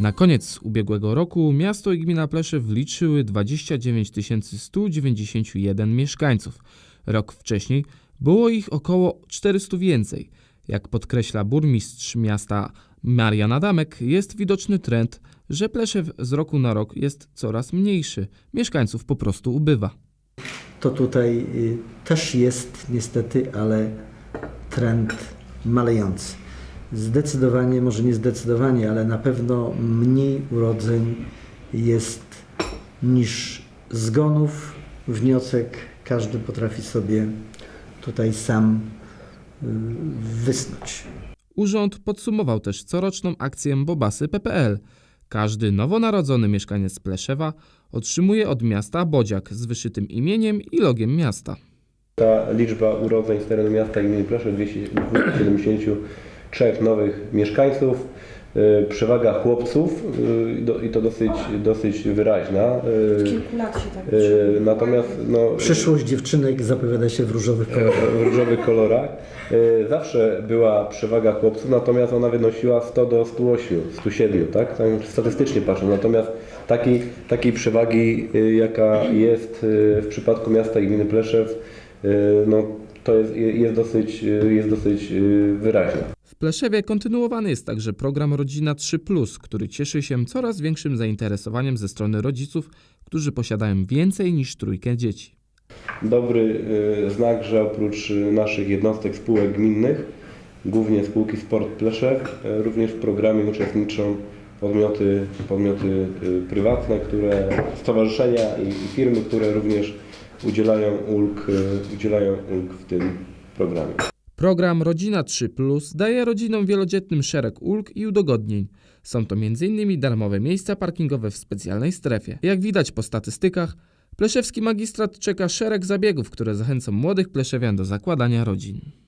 Na koniec ubiegłego roku miasto i gmina Pleszew liczyły 29 191 mieszkańców. Rok wcześniej było ich około 400 więcej. Jak podkreśla burmistrz miasta Marian Adamek, jest widoczny trend, że Pleszew z roku na rok jest coraz mniejszy. Mieszkańców po prostu ubywa. To tutaj y, też jest niestety, ale trend malejący. Zdecydowanie, może nie zdecydowanie, ale na pewno mniej urodzeń jest niż zgonów. Wniosek każdy potrafi sobie tutaj sam y, wysnuć. Urząd podsumował też coroczną akcję Bobasy PPL. Każdy nowonarodzony mieszkaniec Pleszewa otrzymuje od miasta bodziak z wyszytym imieniem i logiem miasta. Ta liczba urodzeń z terenu miasta gminy Pleszew 273 nowych mieszkańców. Y, Przewaga chłopców y, i to dosyć, dosyć wyraźna. Y, kilku lat się tak Natomiast no, Przyszłość dziewczynek zapowiada się w różowych kolorach. w różowych kolorach. Y, Zawsze była przewaga chłopców, natomiast ona wynosiła 100 do 108, 107, tak? tak statystycznie patrząc. Natomiast takiej, takiej przewagi, y, jaka jest w przypadku miasta i gminy Pleszew, no, to jest, jest, dosyć, jest dosyć wyraźna. W Pleszewie kontynuowany jest także program Rodzina 3, który cieszy się coraz większym zainteresowaniem ze strony rodziców, którzy posiadają więcej niż trójkę dzieci. Dobry y, znak, że oprócz naszych jednostek spółek gminnych, głównie spółki Sport Pleszew, y, również w programie uczestniczą podmioty, podmioty y, prywatne, które, stowarzyszenia i, i firmy, które również udzielają ulg, udzielają ulg w tym programie. Program Rodzina 3 daje rodzinom wielodzietnym szereg ulg i udogodnień. Są to m.in. darmowe miejsca parkingowe w specjalnej strefie. Jak widać po statystykach, Pleszewski magistrat czeka szereg zabiegów, które zachęcą młodych pleszewian do zakładania rodzin.